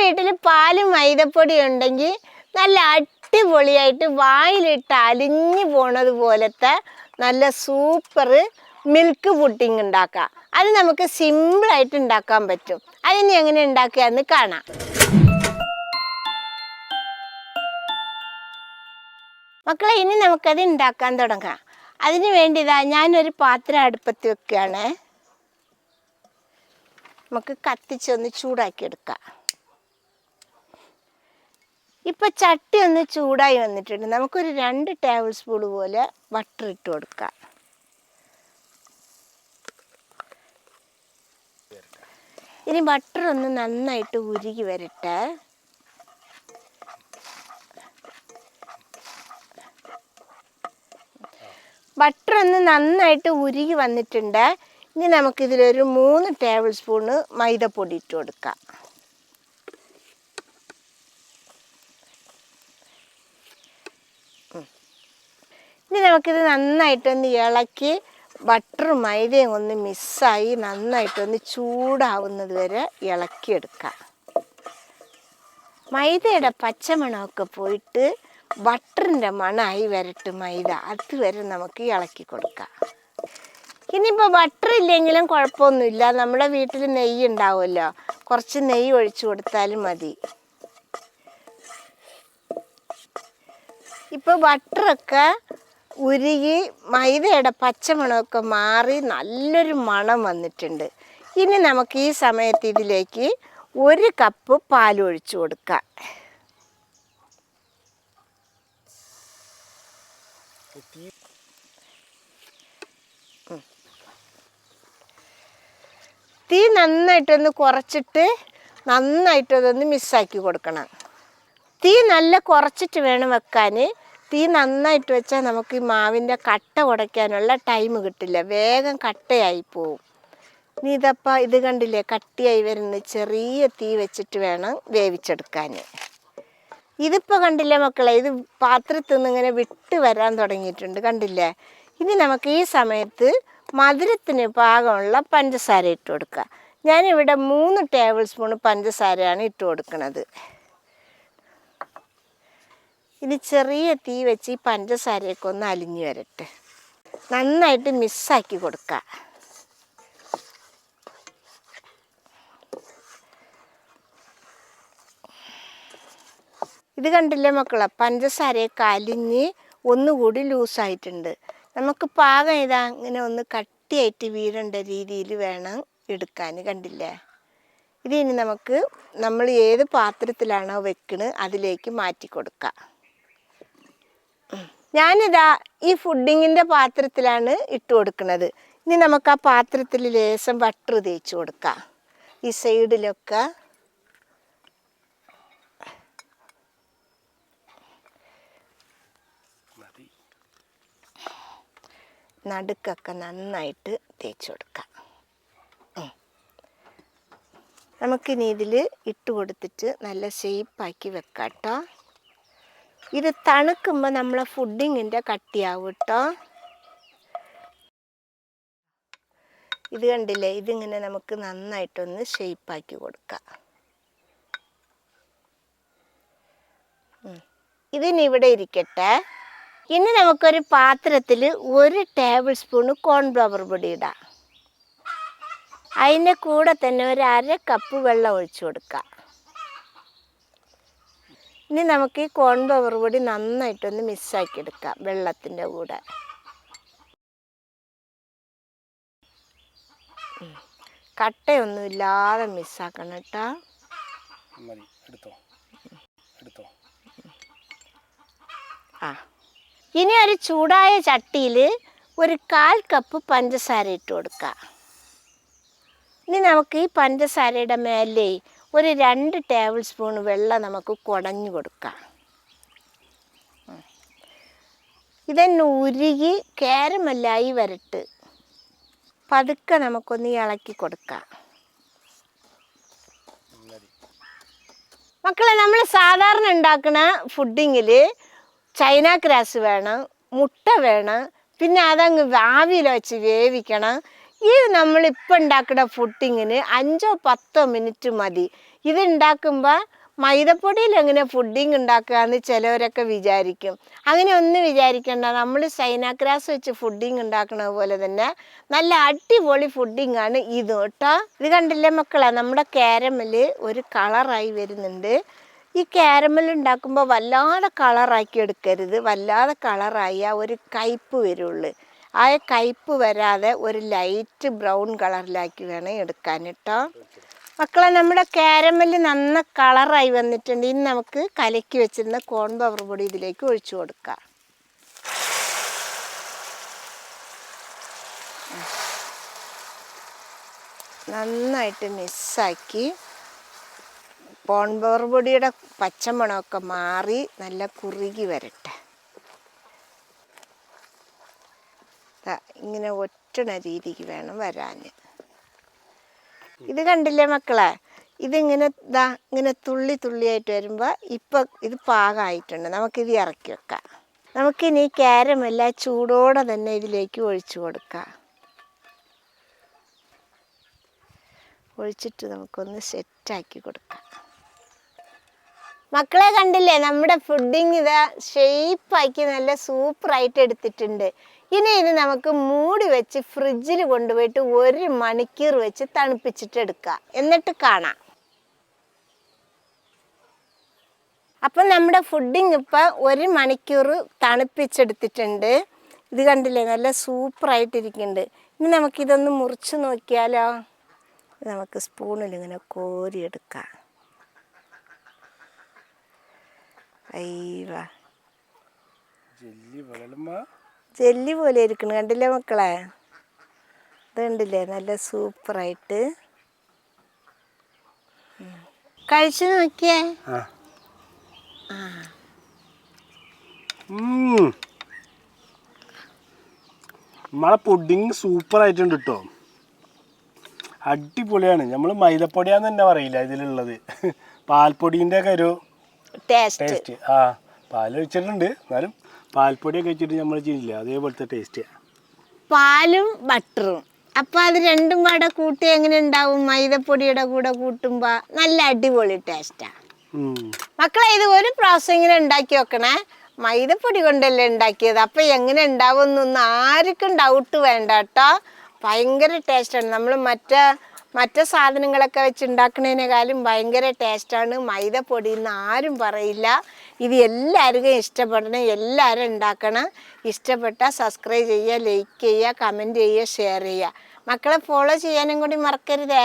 വീട്ടിൽ പാലും മൈദപ്പൊടി ഉണ്ടെങ്കിൽ നല്ല അടിപൊളിയായിട്ട് വായിലിട്ട് അലിഞ്ഞു പോണത് പോലത്തെ നല്ല സൂപ്പർ മിൽക്ക് പുഡിങ് ഉണ്ടാക്കാം. അത് നമുക്ക് സിമ്പിളായിട്ട് ഉണ്ടാക്കാൻ പറ്റും. അതിന് എങ്ങനെ ഉണ്ടാക്കുക എന്ന് കാണാം. മക്കളെ ഇനി നമുക്കത് ഉണ്ടാക്കാൻ തുടങ്ങാം. അതിന് വേണ്ടിയതാ ഞാനൊരു പാത്രം അടുപ്പത്ത് വെക്കുകയാണ്. നമുക്ക് കത്തിച്ചൊന്ന് ചൂടാക്കി എടുക്കാം ഇപ്പൊ ചട്ടി ഒന്ന് ചൂടായി വന്നിട്ടുണ്ട്. നമുക്കൊരു രണ്ട് ടേബിൾ സ്പൂൺ പോലെ ബട്ടർ ഇട്ട് കൊടുക്കാം. ഇനി ബട്ടർ ഒന്ന് നന്നായിട്ട് ഉരുകി വരട്ടെ. ബട്ടർ ഒന്ന് നന്നായിട്ട് ഉരുകി വന്നിട്ടുണ്ട്. ഇനി നമുക്കിതിലൊരു മൂന്ന് ടേബിൾ സ്പൂണ് മൈദപ്പൊടി ഇട്ട് കൊടുക്കാം. നമുക്കിത് നന്നായിട്ടൊന്ന് ഇളക്കി ബട്ടറും മൈദയും ഒന്ന് മിസ്സായി നന്നായിട്ടൊന്ന് ചൂടാവുന്നത് വരെ ഇളക്കിയെടുക്കാം. മൈദയുടെ പച്ചമണമൊക്കെ പോയിട്ട് ബട്ടറിന്റെ മണമായി വരട്ട് മൈദ. അതുവരെ നമുക്ക് ഇളക്കി കൊടുക്കാം. ഇനിയിപ്പോൾ ബട്ടർ ഇല്ലെങ്കിലും കുഴപ്പമൊന്നുമില്ല. നമ്മുടെ വീട്ടിൽ നെയ്യ് ഉണ്ടാവുമല്ലോ. കുറച്ച് നെയ്യ് ഒഴിച്ചു കൊടുത്താലും മതി. ഇപ്പോൾ ബട്ടറൊക്കെ ഉരുകി മൈദയുടെ പച്ചമണമൊക്കെ മാറി നല്ലൊരു മണം വന്നിട്ടുണ്ട്. ഇനി നമുക്ക് ഈ സമയത്ത് ഇതിലേക്ക് ഒരു കപ്പ് പാൽ ഒഴിച്ചു കൊടുക്കാം. തീ നന്നായിട്ടൊന്ന് കുറച്ചിട്ട് നന്നായിട്ടതൊന്ന് മിസ്സാക്കി കൊടുക്കണം. തീ നല്ല കുറച്ചിട്ട് വേണം വെക്കാൻ തീ നന്നായിട്ട് വെച്ചാൽ നമുക്ക് ഈ മാവിന്റെ കട്ട ഉടയ്ക്കാനുള്ള ടൈം കിട്ടില്ല. വേഗം കട്ടയായി പോവും. നീ ഇതപ്പോൾ ഇത് കണ്ടില്ലേ? കട്ടിയായി വരുന്ന ചെറിയ തീ വെച്ചിട്ട് വേണം വേവിച്ചെടുക്കാൻ ഇതിപ്പോൾ കണ്ടില്ലേ മക്കളെ? ഇത് പാത്രത്തിൽ നിന്ന് ഇങ്ങനെ വിട്ട് വരാൻ തുടങ്ങിയിട്ടുണ്ട്. കണ്ടില്ലേ? ഇനി നമുക്ക് ഈ സമയത്ത് മധുരത്തിന് പാകമുള്ള പഞ്ചസാര ഇട്ട് കൊടുക്കുക ഞാനിവിടെ മൂന്ന് ടേബിൾ സ്പൂൺ പഞ്ചസാരയാണ് ഇട്ട് കൊടുക്കുന്നത് ഇനി ചെറിയ തീ വെച്ച് ഈ പഞ്ചസാരയൊക്കെ ഒന്ന് അലിഞ്ഞു വരട്ടെ. നന്നായിട്ട് മിസ്സാക്കി കൊടുക്കുക ഇത് കണ്ടില്ലേ മക്കളെ? പഞ്ചസാരയൊക്കെ അലിഞ്ഞ് ഒന്നുകൂടി ലൂസായിട്ടുണ്ട്. നമുക്ക് പാകം ഇതാ ഇങ്ങനെ ഒന്ന് കട്ടിയായിട്ട് വീഴേണ്ട രീതിയിൽ വേണം എടുക്കാൻ. കണ്ടില്ലേ? ഇത് ഇനി നമുക്ക് നമ്മൾ ഏത് പാത്രത്തിലാണോ വെക്കണ് അതിലേക്ക് മാറ്റി കൊടുക്കാം. ഉം. ഞാനിതാ ഈ ഫുഡിങ്ങിന്റെ പാത്രത്തിലാണ് ഇട്ട് കൊടുക്കുന്നത്. ഇനി നമുക്ക് ആ പാത്രത്തിൽ ലേശം ബട്ടർ തേച്ച് കൊടുക്കാം. ഈ സൈഡിലൊക്കെ നടുക്കൊക്കെ നന്നായിട്ട് തേച്ച് കൊടുക്കാം. നമുക്കിനി ഇതിൽ ഇട്ട് കൊടുത്തിട്ട് നല്ല ഷേപ്പാക്കി വെക്കാം കേട്ടോ ഇത് തണുക്കുമ്പോൾ നമ്മളെ ഫുഡിങ്ങിന്റെ കട്ടിയാവും കേട്ടോ ഇത് കണ്ടില്ലേ? ഇതിങ്ങനെ നമുക്ക് നന്നായിട്ടൊന്ന് ഷെയ്പ്പാക്കി കൊടുക്കാം. ഇതിനിവിടെ ഇരിക്കട്ടെ. ഇനി നമുക്കൊരു പാത്രത്തിൽ ഒരു ടേബിൾ സ്പൂണ് കോൺഫ്ലവർ പൊടി ഇടാം. അതിന്റെ കൂടെ തന്നെ ഒരു അര കപ്പ് വെള്ളം ഒഴിച്ചു കൊടുക്കാം. ഇനി നമുക്ക് ഈ കോൺഫ്ലവർ പൊടി നന്നായിട്ടൊന്ന് മിക്സാക്കി എടുക്കാം വെള്ളത്തിന്റെ കൂടെ. കട്ടയൊന്നും ഇല്ലാതെ മിസ്സാക്കണം കേട്ടോ. മതി എടുത്തോ. എടുത്തോ. ആ. ഇനി ഒരു ചൂടായ ചട്ടിയിൽ ഒരു കാൽ കപ്പ് പഞ്ചസാര ഇട്ട് കൊടുക്കാം. ഇനി നമുക്ക് ഈ പഞ്ചസാരയുടെ മേലെ ഒരു രണ്ട് ടേബിൾ സ്പൂൺ വെള്ളം നമുക്ക് കുടഞ്ഞു കൊടുക്കാം. ഇതന്നെ ഉരുകി കേരമല്ലായി വരട്ട്. പതുക്കെ നമുക്കൊന്ന് ഇളക്കി കൊടുക്കാം. മക്കളെ നമ്മൾ സാധാരണ ഉണ്ടാക്കുന്ന ഫുഡിങ്ങിൽ ചൈന ഗ്രാസ് വേണം മുട്ട വേണം പിന്നെ അതങ്ങ് ആവിയിൽ വെച്ച് വേവിക്കണം. ഈ നമ്മൾ ഇപ്പം ഉണ്ടാക്കുന്ന ഫുഡിങ്ങിന് അഞ്ചോ പത്തോ മിനിറ്റ് മതി. ഇത് ഉണ്ടാക്കുമ്പോൾ മൈദപ്പൊടിയിൽ എങ്ങനെ ഫുഡിങ് ഉണ്ടാക്കുക എന്ന് ചിലവരൊക്കെ വിചാരിക്കും. അങ്ങനെ ഒന്നും വിചാരിക്കേണ്ട. നമ്മൾ സൈനാഗ്രാസ് വെച്ച് ഫുഡിങ് ഉണ്ടാക്കുന്നത് പോലെ തന്നെ നല്ല അടിപൊളി ഫുഡിങ് ആണ് ഇത് കേട്ടോ. ഇത് കണ്ടില്ലേ മക്കളെ? നമ്മുടെ കാരമൽ ഒരു കളറായി വരുന്നുണ്ട്. ഈ കാരമൽ ഉണ്ടാക്കുമ്പോൾ വല്ലാതെ കളറാക്കി എടുക്കരുത്. വല്ലാതെ കളറായ ഒരു കയ്പ്പ് വരുള്ളൂ. ആ കയ്പ്പ് വരാതെ ഒരു ലൈറ്റ് ബ്രൗൺ കളറിലാക്കി വേണം എടുക്കാൻ കേട്ടോ. മക്കളെ നമ്മുടെ കാരമൽ നന്ന കളറായി വന്നിട്ടുണ്ട്. ഇനി നമുക്ക് കലക്കി വെച്ചിരുന്ന കോൺ പവർ പൊടി ഇതിലേക്ക് ഒഴിച്ചു കൊടുക്കാം. നന്നായിട്ട് മിക്സാക്കി കോൺ പവർ പൊടിയുടെ പച്ചമണമൊക്കെ മാറി നല്ല കുറുകി വരട്ടെ. ഇങ്ങനെ ഒറ്റണ രീതിക്ക് വേണം വരാൻ ഇത് കണ്ടില്ലേ മക്കളെ? ഇതിങ്ങനെ ഇതാ ഇങ്ങനെ തുള്ളി തുള്ളിയായിട്ട് വരുമ്പോൾ ഇപ്പം ഇത് പാകമായിട്ടുണ്ട് നമുക്കിത് ഇറക്കി വെക്കാം. നമുക്കിനി ക്യാരമെല്ലാം ചൂടോടെ തന്നെ ഇതിലേക്ക് ഒഴിച്ചു കൊടുക്കാം. ഒഴിച്ചിട്ട് നമുക്കൊന്ന് സെറ്റാക്കി കൊടുക്കാം. മക്കളെ കണ്ടില്ലേ? നമ്മുടെ ഫുഡിങ് ഇതാ ഷേപ്പാക്കി നല്ല സൂപ്പറായിട്ട് എടുത്തിട്ടുണ്ട്. ഇനി ഇത് നമുക്ക് മൂടി വെച്ച് ഫ്രിഡ്ജിൽ കൊണ്ടുപോയിട്ട് ഒരു മണിക്കൂർ വെച്ച് തണുപ്പിച്ചിട്ട് എടുക്കാം. എന്നിട്ട് കാണാം. അപ്പം നമ്മുടെ ഫുഡിങ് ഇപ്പം ഒരു മണിക്കൂർ തണുപ്പിച്ചെടുത്തിട്ടുണ്ട്. ഇത് കണ്ടില്ലേ നല്ല സൂപ്പറായിട്ടിരിക്കുന്നുണ്ട്. ഇനി നമുക്കിതൊന്ന് മുറിച്ച് നോക്കിയാലോ? നമുക്ക് സ്പൂണിൽ ഇങ്ങനെ കോരിയെടുക്കാം. അയ്യവാ ജെല്ലി പോലെ ഇരിക്കണം. കണ്ടില്ലേ മക്കളെ? ഇത് കണ്ടില്ലേ? നല്ല സൂപ്പറായിട്ട്. കഴിച്ചു നോക്കിയേ. നമ്മളെ പുഡിങ് സൂപ്പർ ആയിട്ടുണ്ട് കേട്ടോ അടിപൊളിയാണ്. നമ്മൾ മൈദപ്പൊടിയാന്ന് തന്നെ പറയില്ല ഇതിലുള്ളത്. പാൽപ്പൊടിന്റെ ഒക്കെ ഒരു ടേസ്റ്റ്. ടേസ്റ്റ്. ആ. പാൽ ഒഴിച്ചിട്ടുണ്ട് എന്നാലും പാൽപ്പൊടിയൊക്കെ വെച്ചിട്ട് നമ്മൾ ചെയ്യില്ല? അതേപോലത്തെ ടേസ്റ്റ് പാലും ബട്ടറും. അപ്പൊ അത് രണ്ടും പാടെ കൂട്ടി എങ്ങനെ ഉണ്ടാവും? മൈദപ്പൊടിയുടെ കൂടെ കൂട്ടുമ്പോ നല്ല അടിപൊളി ടേസ്റ്റാ മക്കളെ ഇത് ഒരു പ്രാവശ്യം ഇങ്ങനെ ഉണ്ടാക്കി വെക്കണേ. മൈദപ്പൊടി കൊണ്ടല്ലേ ഉണ്ടാക്കിയത്? അപ്പൊ എങ്ങനെ ഉണ്ടാവും എന്നൊന്നും ആർക്കും ഡൗട്ട് വേണ്ട കേട്ടോ. ഭയങ്കര ടേസ്റ്റാണ് നമ്മൾ മറ്റേ മറ്റേ സാധനങ്ങളൊക്കെ വെച്ച് ഉണ്ടാക്കുന്നതിനേക്കാളും ഭയങ്കര ടേസ്റ്റാണ് മൈദപ്പൊടി എന്ന് ആരും പറയില്ല. ഇത് എല്ലാവർക്കും ഇഷ്ടപ്പെടണം എല്ലാവരും ഉണ്ടാക്കണം. ഇഷ്ടപ്പെട്ടാൽ സബ്സ്ക്രൈബ് ചെയ്യുക ലൈക്ക് ചെയ്യുക കമന്റ് ചെയ്യുക ഷെയർ ചെയ്യുക. മക്കളെ ഫോളോ ചെയ്യാനും കൂടി മറക്കരുതേ.